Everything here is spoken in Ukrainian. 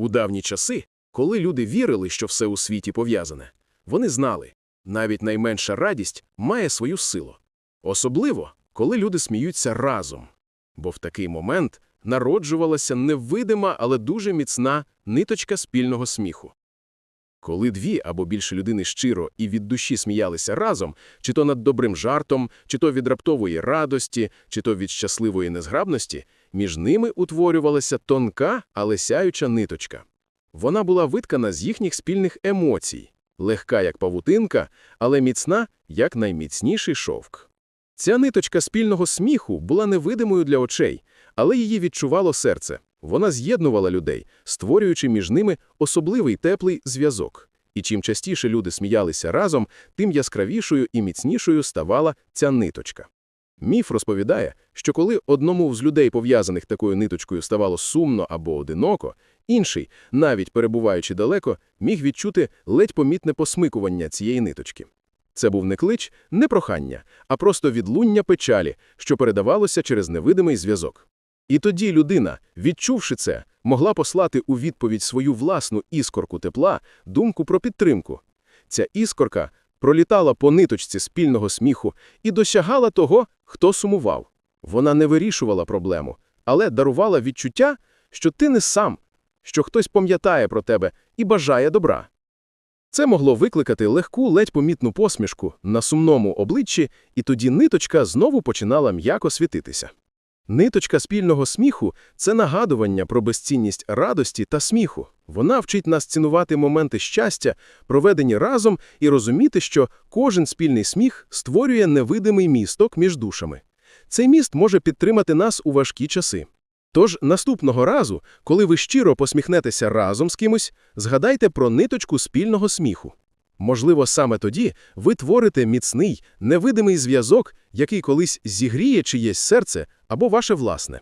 У давні часи, коли люди вірили, що все у світі пов'язане, вони знали, навіть найменша радість має свою силу. Особливо, коли люди сміються разом. Бо в такий момент народжувалася невидима, але дуже міцна ниточка спільного сміху. Коли дві або більше людини щиро і від душі сміялися разом, чи то над добрим жартом, чи то від раптової радості, чи то від щасливої незграбності, між ними утворювалася тонка, але сяюча ниточка. Вона була виткана з їхніх спільних емоцій, легка, як павутинка, але міцна, як найміцніший шовк. Ця ниточка спільного сміху була невидимою для очей, але її відчувало серце. Вона з'єднувала людей, створюючи між ними особливий теплий зв'язок. І чим частіше люди сміялися разом, тим яскравішою і міцнішою ставала ця ниточка. Міф розповідає, що коли одному з людей, пов'язаних такою ниточкою, ставало сумно або одиноко, інший, навіть перебуваючи далеко, міг відчути ледь помітне посмикування цієї ниточки. Це був не клич, не прохання, а просто відлуння печалі, що передавалося через невидимий зв'язок. І тоді людина, відчувши це, могла послати у відповідь свою власну іскорку тепла, думку про підтримку. Ця іскорка пролітала по ниточці спільного сміху і досягала того, хто сумував. Вона не вирішувала проблему, але дарувала відчуття, що ти не сам, що хтось пам'ятає про тебе і бажає добра. Це могло викликати легку, ледь помітну посмішку на сумному обличчі, і тоді ниточка знову починала м'яко світитися. Ниточка спільного сміху – це нагадування про безцінність радості та сміху. Вона вчить нас цінувати моменти щастя, проведені разом, і розуміти, що кожен спільний сміх створює невидимий місток між душами. Цей міст може підтримати нас у важкі часи. Тож наступного разу, коли ви щиро посміхнетеся разом з кимось, згадайте про ниточку спільного сміху. Можливо, саме тоді ви творите міцний, невидимий зв'язок, який колись зігріє чиєсь серце або ваше власне.